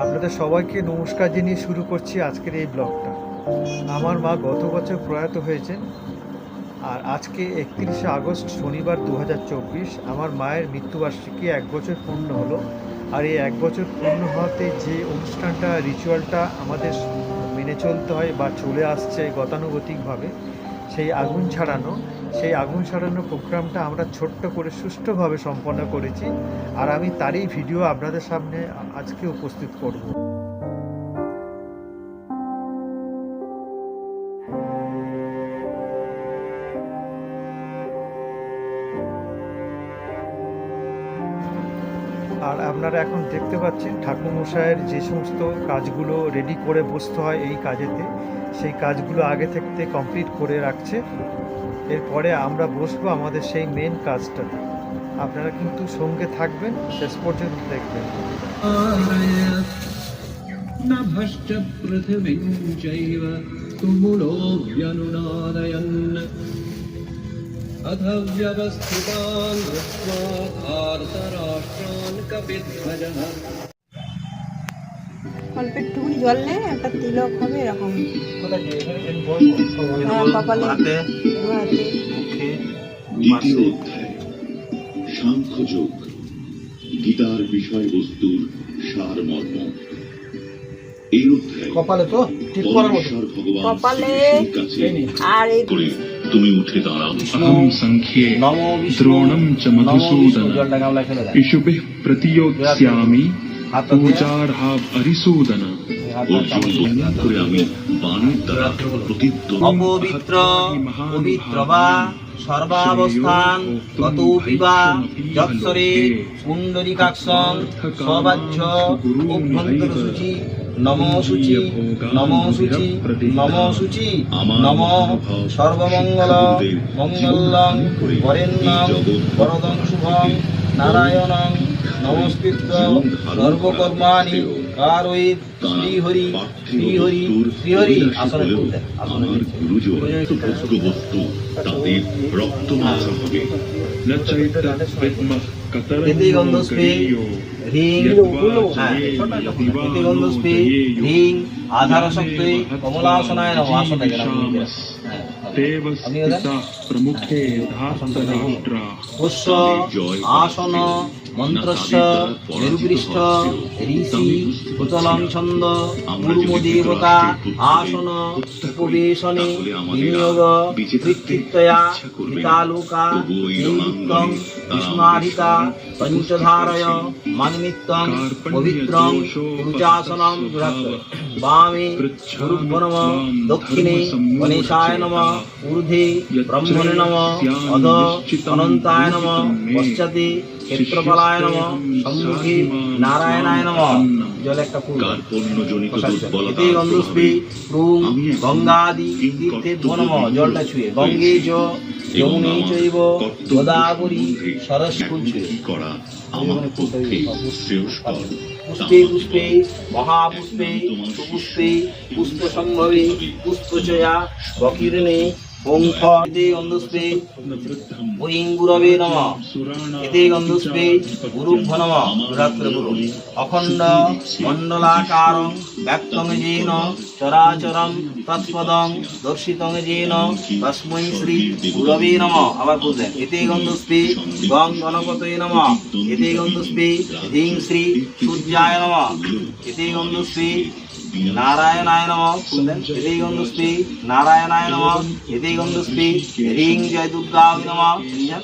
আপনাদের সবাইকে নমস্কার জানিয়ে শুরু করছি আজকের এই ব্লগটা। আমার মা গত বছর প্রয়াত হয়েছেন আর আজকে একত্রিশে আগস্ট শনিবার দু হাজার চব্বিশ আমার মায়ের মৃত্যুবার্ষিকী এক বছর পূর্ণ হলো আর এই এক বছর পূর্ণ হওয়াতে যে অনুষ্ঠানটা রিচুয়ালটা আমাদের মেনে চলতে হয় বা চলে আসছে গতানুগতিকভাবে সেই আগুন ছাড়ানো, সেই আগুন ছাড়ানো প্রোগ্রামটা আমরা ছোট্ট করে সুষ্ঠুভাবে সম্পন্ন করেছি। আর আমি তারই ভিডিও আপনাদের সামনে আজকে উপস্থিত করব। আপনারা এখন দেখতে পাচ্ছেন ঠাকুরমশাইয়ের যে সমস্ত কাজগুলো রেডি করে বসতে হয় এই কাজেতে, সেই কাজগুলো আগে থেকে কমপ্লিট করে রাখছে। এরপরে আমরা বসবো আমাদের সেই মেন কাজটাতে। আপনারা কিন্তু সঙ্গে থাকবেন, শেষ পর্যন্ত দেখবেন। নভশ্চ अथ व्यवस्थितान् दृष्ट्वा भारतराष्ट्रान् कपिध्वजः অল্প একটুকুনি জল নে একটা তিলক হবে এরকম হ্যাঁ কপালে দু হাতে দ্বিতীয় অধ্যায় সাংখ্যযোগ গীতার বিষয়বস্তুর সারমর্ম এই অধ্যায় কপালে তো ঠিক করার মতো পরমেশ্বর ভগবান কপালে শ্রীকৃষ্ণের কাছে আর এই করে তুমি উঠে দাঁড়াও। অহম সংখ্যে দ্রোণম চ মধুসূদন। ইশুবে প্রতিযোৎস্যামি পূজার্হাব হরিসূদন অর্জুন করে আমি বাণীর দ্বারা প্রতিদ্ব অপবিত্র পবিত্র বা সর্বাবস্থান গতৌপিবা যৎসরে পুণ্ডরিকাক্ষং সবাহ্য নম শুচি নম শুচি নম শুচি নম সর্বমঙ্গল মঙ্গলং বরেণ্যং বরদং শুভং নারায়ণং নমস্কৃত সর্বকর্মাণি কারয়িত শ্রীহরি শ্রীহরি আসনে গুরুজন ভোগ্যবস্তু তাদের রক্ত মাংস হবে। না চৈতা কৃতিগন্ধস্পি হ্রিং কৃতিগন্ধস্পি হ্রিং আধার শক্তি কমলাসনায় নম আসনে আসন মন্ত্রস্য নির্বৃষ্ট ঋষি কুতলং ছন্দ গুরুম দেবতা আসন, উপবেশনে বিনিয়োগ কৃত্তিত্বয়া পিতালোকা নিমিত্তং বিষ্ণাধিকা পঞ্চধারয়, মানিমিত্তং, পবিত্রং পুরুচাসনম বৃহৎ। বামে গুরুভ্য নম দক্ষিণে নম, ঊর্ধ্বে ব্রহ্মণে নম, অধ অনন্তায় নম পশ্চাতে ক্ষেত্রফলায় নম সম্মুখে নারায়ণায় নম জল একটা ফুল এতে গন্ধস্পে প্রুং গঙ্গাদি তীর্থে নম জলটা ছুঁয়ে। গঙ্গে চ যমুনে চৈব গোদাবরী সরস্বতী ছুঁয়ে পুষ্পে পুষ্পে মহাপুষ্পে সুপুষ্পে পুষ্প সম্ভবে পুষ্পচয়া বকিরণে ওঙ্খ এতে গন্ধস্পে ওইং গুরবে নম। এতে গন্ধস্পে গুরুভ্য নম দুরাত্র গুরু অখণ্ড মণ্ডলাকারং ব্যক্তং যেন চরাচরং তৎপদং দর্শিতং যেন তস্मै শ্রী গুরবে নম। আবার বললেন এতে গন্ধস্পে গং গণপতয়ে নম। এতে গন্ধস্পে হ্রিং শ্রী নারায়ণায় নম। শুনলেন? এতে গন্ধস্পে নারায়ণায় নম। এতে গন্ধস্পে হ্রিং জয় দুর্গা নম। শুনছেন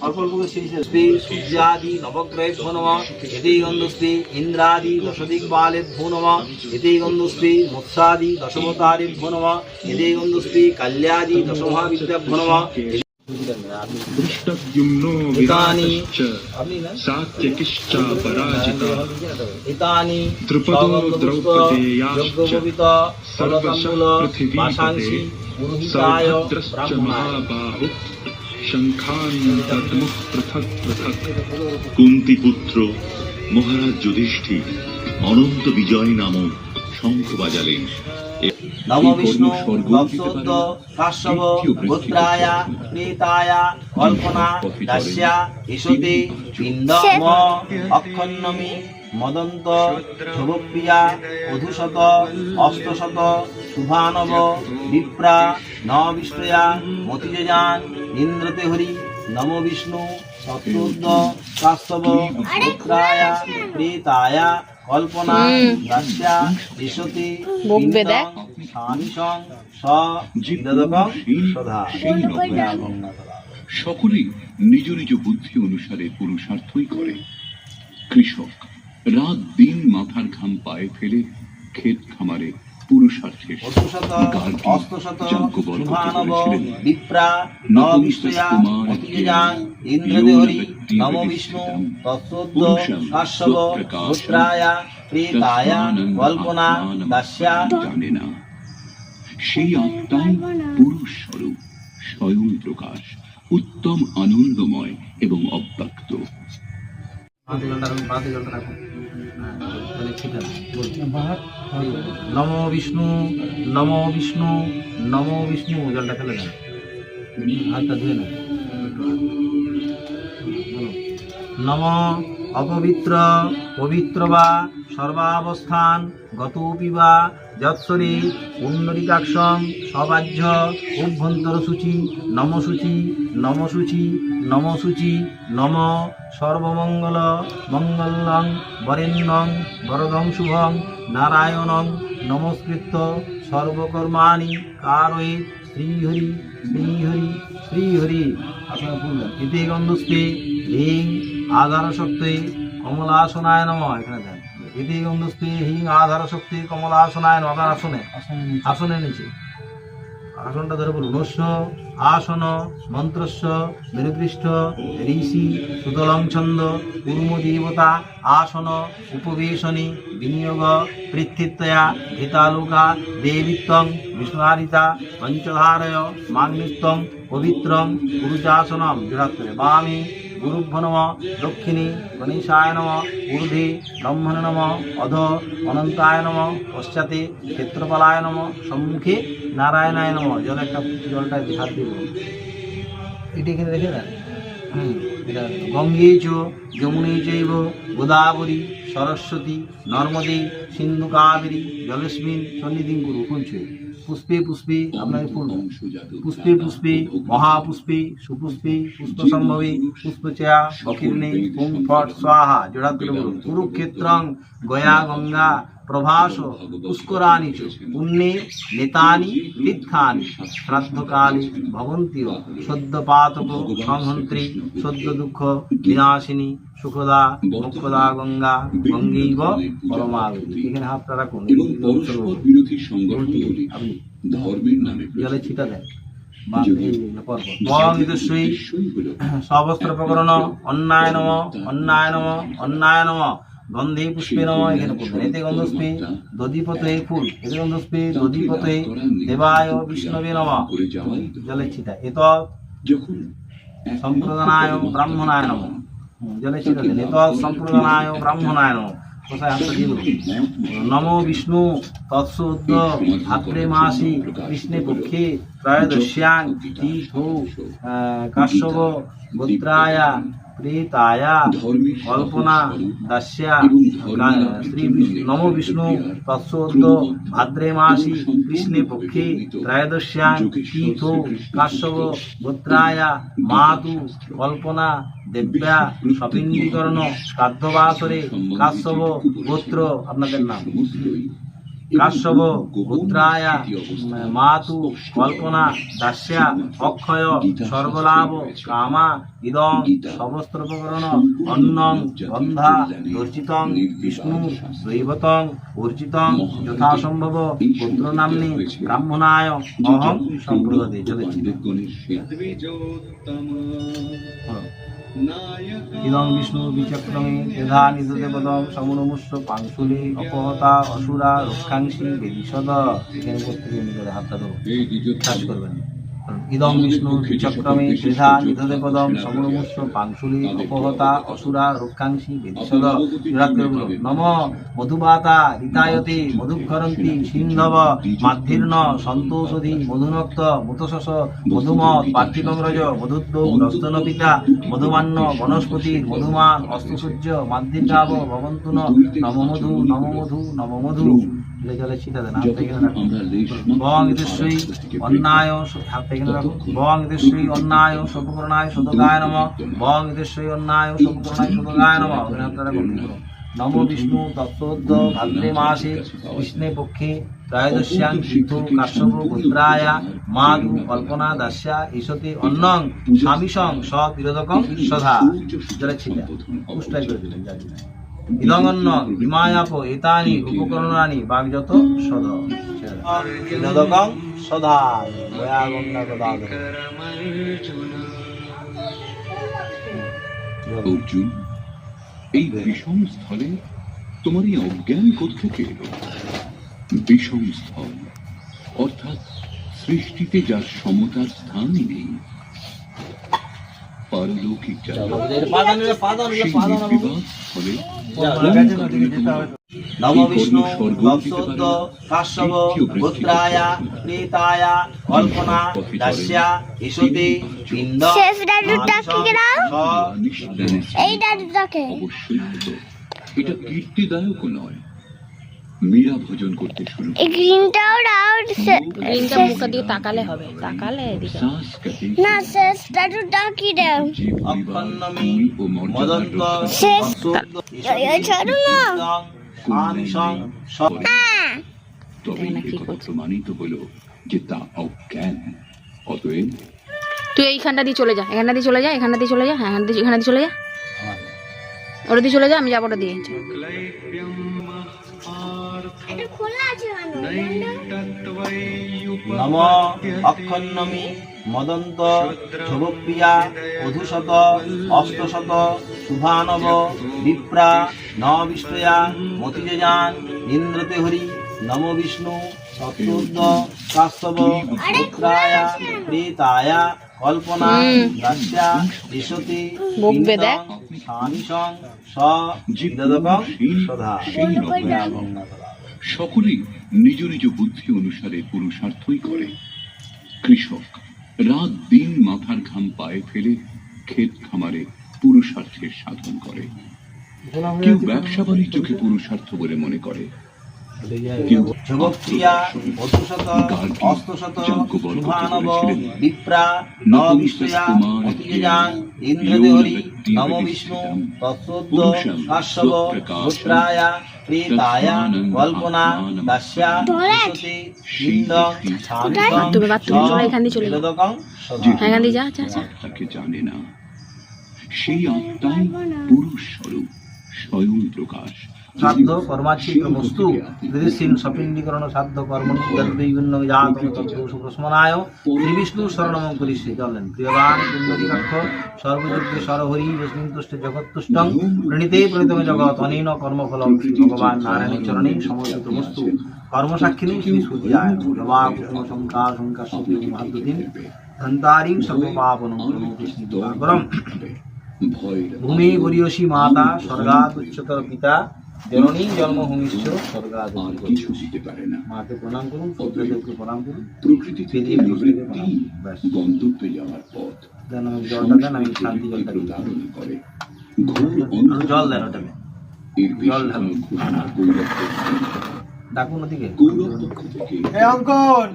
অল্প অল্প স্পে সূর্যাদি নবগ্রহেভ্যো নম। এতে গন্ধস্পে ইন্দ্রাদি দশদিগ্বালেভ্যো নম। এতে গন্ধস্পে মৎস্যাদি দশমতারেভ্যো নম। এতে গন্ধস্পে কাল্যাদি দশমহাবিদ্যাভ্যো নম। दृष्टद्युम्नो एतानि विराटश्च আপনি না सात्यकिश्चा पराजिता এতানি দ্রুপদো দ্রৌপদেয়াশ্চ যজ্ঞপবিত সর্বশূল বাসাংসি পুরোহিতায় सौभद्रश्च ব্রাহ্মণায় महाबाहु शङ्खान् दद्मुः पृथक् पृथक् কুন্তি পুত্র মহারাজ যুধিষ্ঠির অনন্ত বিজয় নামক শঙ্খ বাজালেন নম বিষ্ণু ভক্তোদ্দ কাশ্যপ গোত্রায় প্রেতায় কল্পনা দাস্যা ইসতে পিণ্ড ম অক্ষন্নমি মদন্ত ধ্রুবপ্রিয়া অধুশত অষ্টশত শুভানব বিপ্রা নবিষ্ণয়া মতিযজান ইন্দ্রতে হরি নম বিষ্ণু সত্যোদ্দ কাস্তব পুত্রায়া প্রেতায়া কল্পনা দাস্যা দিশতি বকবে দেখ। স্বামীসং স বিদদকং সদা সকলেই নিজ নিজ বুদ্ধি অনুসারে পুরুষার্থই করে কৃষক রাত দিন মাথার ঘাম পায়ে ফেলে ক্ষেত খামারে করেছিলেন। বিপ্রা মতিযজান ইন্দ্রদেহরি নম বিষ্ণু তৎসদ্য পুত্রায়া প্রেতায়া কল্পনা দাস্যা জানে না সেই আত্মাই পুরুষ স্বরূপ স্বয়ং প্রকাশ উত্তম আনন্দময় এবং অব্যক্ত। নম বিষ্ণু নম বিষ্ণু নম বিষ্ণু জলটা ফেলে দেন। হাতটা ধুয়ে নেন। নম অপবিত্র, পবিত্র বা সর্বাবস্থান, গতোপি বা যৎসরে পুণ্ডরিকাক্ষম সবাহ্য অভ্যন্তর সূচি নম সূচি নম সর্বমঙ্গল মঙ্গলং বরেণ্যং, বরদং শুভং, নারায়ণং নমস্কৃত সর্বকর্মাণি কারয়ে শ্রীহরি শ্রীহরি শ্রীহরি। আপনারা বলবেন এতে গন্ধস্তে হিং আধার শক্তি কমলাসনায় নম, এখানে দেন। এতে গন্ধস্তে হিং আধার শক্তি কমলাসনায় নম, আপনার আসনে। আসনের নিচে। আসনটা ধরে বলুন। নস্য আসন, মন্ত্রস্য মেরুপৃষ্ঠ ঋষি, সুতলং ছন্দ কুর্ম দেবতা, আসন, উপবেশনী, বিনিয়োগ পৃথিত্যয়া হিতালোকা, দেবিত্বং, বিষ্ণুহারিতা, পঞ্চধারয় মাগ্নিত্যং পবিত্রং, পুরুষাসনম জোড়াত্রে বামে গুরুভ্য নম দক্ষিণে গণেশায় নম ঊর্ধ্বে ব্রহ্মণ নম অধ অনন্তায় নম পশ্চাতে ক্ষেত্রপালায় নম সম্মুখে, নারায়ণায় নম। জল একটা জলটা হাত দিব। এটা এখানে রেখে দেন? হুম, এটা গঙ্গে চ যমুনে চৈব, গোদাবরী, সরস্বতী, নর্মদে, সিন্ধু কাবেরী জলস্মিন সন্নিধিং গুরু কুঞ্চে পুষ্পে পুষ্পে আপনাকে ফুল পুষ্পে পুষ্পে মহাপুষ্পে সুপুষ্পে পুষ্প সম্ভবে পুষ্পচয়া বকির্ণে ওম ফট স্বাহা জোড়া করে বলুন কুরুক্ষেত্রং গয়া গঙ্গা প্রভাস পুষ্করাণি পুণ্যে নেতানি তীর্থানি শ্রাদ্ধকালে ভবন্তীয় সদ্যপাতক সংহন্ত্রী সদ্য দুঃখ বিনাশিনী সুখদা মুখদা গঙ্গা গঙ্গৈব পরমাগতি এখানে হাতটা রাখুন এবং পরস্পর বিরোধী সংগঠনগুলি ধর্মের নামে জলে ছিটা দেন। সবস্ত্র প্রকরণ অন্যায় নম অন্যায় নম অন্যায় নম। গন্ধে পুষ্পে নম এখানে বলবেন এতে গন্ধস্পে দধিপতে ফুল এতে গন্ধস্পে দধিপতে দেবায় বিষ্ণবে নম যাওয়াই ছিটা এত সম্প্রদানায় ব্রাহ্মণায় নম জলে ছিটা দেন এত সম্প্রদানায় ব্রাহ্মণায় নম নমো বিষ্ণু তৎসুদ্ধ ভাদ্রে মাসি কৃষ্ণে পক্ষে ত্রয়োদশ্যাং তীর্থ কাশ্যপ গোত্রায়া প্রেতায়া কল্পনা দাস্যা শ্রী বিষ্ণু নম বিষ্ণু তৎসুদ্ধ ভাদ্রে মাসি কৃষ্ণে পক্ষে ত্রয়োদশ্যাং তীর্থ কাশ্যপ গোত্রায়া মাতু কল্পনা দেব্যা সপিণ্ডীকরণ শ্রাদ্ধবাসরে কাশ্যপ গোত্র আপনাদের নাম কাশ্যপ গোত্রায়া মাতু কল্পনা দাস্যা অক্ষয় সর্বলাভ কামা ইদং সমস্ত প্রকরণ অন্নং গন্ধা দর্জিতং বিষ্ণু দৈবতং অর্জিতং যথাসম্ভব পুত্র নাম্নি ব্রাহ্মণায় অহং সম্প্রদাতে চলেছি ইদং বিষ্ণু বিচক্রমে যথা নিদদেবতম সমনমুষ্য পাংশুলি অপহতা অসুরা রক্ষাংশী বেদিসদ এখানে প্রত্যেকে নিজের হাত ধরো কাজ করবেন। ইদং বিষ্ণু চক্রমে ত্রিধা নিধতে পদম পাংশুলি অপহতা অসুরা রক্ষাংশী বিদিশদ নম মধুবাতা রিতায়তে মধুক্ষরন্তি সিন্ধব মাধ্যীর্ণ সন্তোষধি মধুনক্ত মুতশস মধুমত পার্থিকংরজ মধুদ্রৌ রস্তন পিতা মধুমান্য বনস্পতির মধুমান অস্তসূর্য মাধ্যিকাব ভবন্তুন নম মধু নম মধু নম মধু অন্যায় অন্যায় সদগায় নম। অন্যায় সদগায় নম। নম বিষ্ণু ভাদ্রে মাসে কৃষ্ণে পক্ষে ত্রয়োদশ্যাং ঋতু কাশ্যপ পুত্রায়া মাধু কল্পনা দাস্যা ঈশতি অন্নং স্বামীসং স তিরোদকং সধা পুষ্টাই করে দিলেন জানি হিমায়াপ এতানি উপকরণানি বাগযত সদ। সদা। অর্জুন এই বিষম স্থলে তোমার এই অজ্ঞান কোথেকে এলো? বিষম স্থল অর্থাৎ সৃষ্টিতে যার সমতার স্থানই নেই পারলৌকিক যারা পাদন পাদন সেই পাদন বিবাদ স্থলে গেছেন ওদিকে যেতে হবে নম বিষ্ণু তৎসদ্য কাশ্যপ পুত্রায়া প্রেতায়া কল্পনা দাস্যা শেষ গেলাম? এই এটা কীর্তিদায়ক নয়। মীরা ভোজন করতে শুরু এই গ্রিনটাও আর গ্রিনটা মুখের দিকে তাকালে হবে। তাকালে এদিকে। না শেষ ডালুটা কি দেও মর্যাদার মদন্ত শেষ এই ছাড়ো না। সব হ্যাঁ। তবে? প্রমাণিত হলো যে তা অজ্ঞান। অতএব তুই এইখানটা দিয়ে চলে যা এখানটা দিয়ে চলে যা এখানটা দিয়ে চলে যা হ্যাঁ এখানটা দিয়ে এখানটা দিয়ে চলে যা। ওটা দিয়ে চলে যা আমি যাব ওটা দিয়ে? নম অক্ষন্নমি মদন্ত ধ্রুবপ্রিয়া অধুশত অষ্টশত শুভানব বিপ্রা ন বিষ্ণয়া মতিজান ইন্দ্রতে হরি নম বিষ্ণু সত্যোদ্দ কাস্তব পুত্রায়া প্রেতায়া কল্পনা দাস্যা দিশতি বকবে দেখ। স্বামীসং স যে সদা। সেই নগর সকলেই নিজ নিজ বুদ্ধি অনুসারে পুরুষার্থই করে। কৃষক রাত দিন মাথার ঘাম পায়ে ফেলে ক্ষেত খামারে পুরুষার্থের সাধন করে। কেউ ব্যবসা বাণিজ্যকে পুরুষার্থ বলে মনে করে। বিপ্রা অতিজান ইন্দ্রদেহরি নম বিষ্ণু তৎসদ্য কাশ্যপ পুত্রায়া প্রেতায়া কল্পনা দাস্যা বিশতি পিণ্ড বাথরুমে, বাথরুমে চলো, এখান দিয়ে চলে যাও। যে এখান দিয়ে যা, যা, যা। আত্মাকে জানে না সেই আত্মাই পুরুষ স্বরূপ স্বয়ং প্রকাশ সাধ্য কর্মাচ্ছিত বস্তু বিদেশীন সপিণ্ডীকরণ সাধ্য কর্ম বিভিন্ন জাত সুপ্রসমনায় শ্রী বিষ্ণু শরণম করিষ্যে চলেন। প্রিয়বান কুন্দরীকাক্ষ সর্বযজ্ঞে সরহরি যস্মিন তুষ্টে জগৎতুষ্টং প্রণীতে প্রণীতম জগৎ অনেন কর্মফল ভগবান নারায়ণের চরণে সমর্পিত বস্তু। কর্মসাক্ষিণী শ্রী সূর্যায় প্রিয়বা কুসুম শঙ্কার শঙ্কার সতী মহাদ্যুতিম ধন্তারিং শ্রী ভয় ভূমি গরিয়সী মাতা স্বর্গাৎ উচ্চতর পিতা জননী জন্মভূমিষ্ঠ স্বর্গাৎ আর কিছু দিতে পারে না। মাকে প্রণাম করুন পুত্রদেবকে প্রণাম করুন। প্রকৃতি থেকে। ব্যাস। গন্তব্যে যাওয়ার পথ। দেন আমাকে জলটা দেন আমি শান্তি জলটা দিই। প্রতারণা করে। ঘোর জল দেন ওটাকে এর জল ঢালুন। ঘোষণা গৌরব ডাকুন ওদিকে। গৌরব পক্ষ থেকে এই অঙ্কন!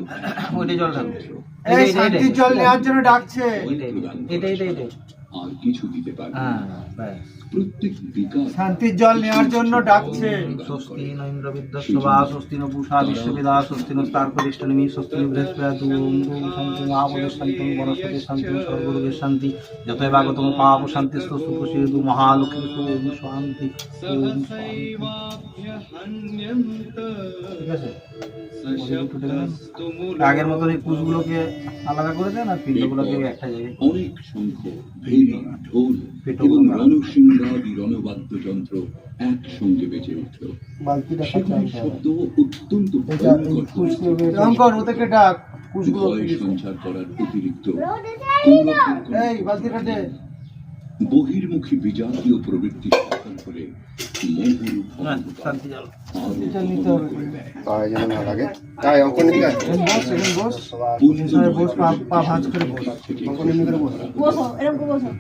ওইটাই জল ঢালুন এই শান্তির জল নেওয়ার জন্য ডাকছে। এটা এটা এটা আর কিছু দিতে পারে না। হ্যাঁ প্রত্যেক বিকাশ শান্তির জল নেওয়ার জন্য ডাকছে। স্বস্তি ন ইন্দ্র বিদ্যস্ব বা স্বস্তি ন পূষা বিশ্ববেদা স্বস্তি ন স্তার্কদিষ্টনিমি স্বস্তি বৃহস্পতি শান্তি মহাবদের শান্তি বনস্পতি শান্তি সর্বরোগের শান্তি যতই বাগতম পাপ শান্তি স্তস্তু প্রসিদু মহালক্ষ্মী ওম শান্তি ওম ঠিক আছে? আগের মতন এই কুচগুলোকে আলাদা করে দেন আর পিণ্ডগুলোকে একটা জায়গায়। অনেক সংখ্য ভেরি ঢোল এবং বাজা। রণসিংহাদি রণবাদ্যযন্ত্র একসঙ্গে বেঁচে উঠল। সেগুলির শব্দ অত্যন্ত ভয়ঙ্কর ওদেরকে ডাক। ভয় সঞ্চার করার অতিরিক্ত এই বালতিটা বহির্মুখী বিজাতীয় প্রবৃত্তি সফল করে মোহরূপ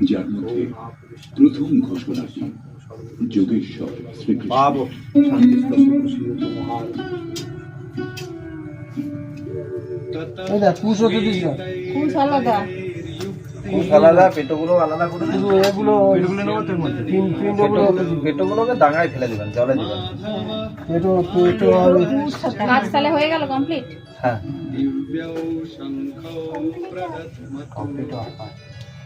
যার মধ্যে প্রথম ঘোষণাটি যোগেশ্বর শ্রীকৃষ্ণ। আলাদা পেটোগুলো আলাদা করে শুধু এগুলো এগুলো নেব তোর মধ্যে তিন তিনটেগুলো পেটোগুলোকে ডাঙায় ফেলে দিবেন জলে দিবেন। পেটো পেটো আর ওই- তাহলে হয়ে গেল কমপ্লিট হ্যাঁ।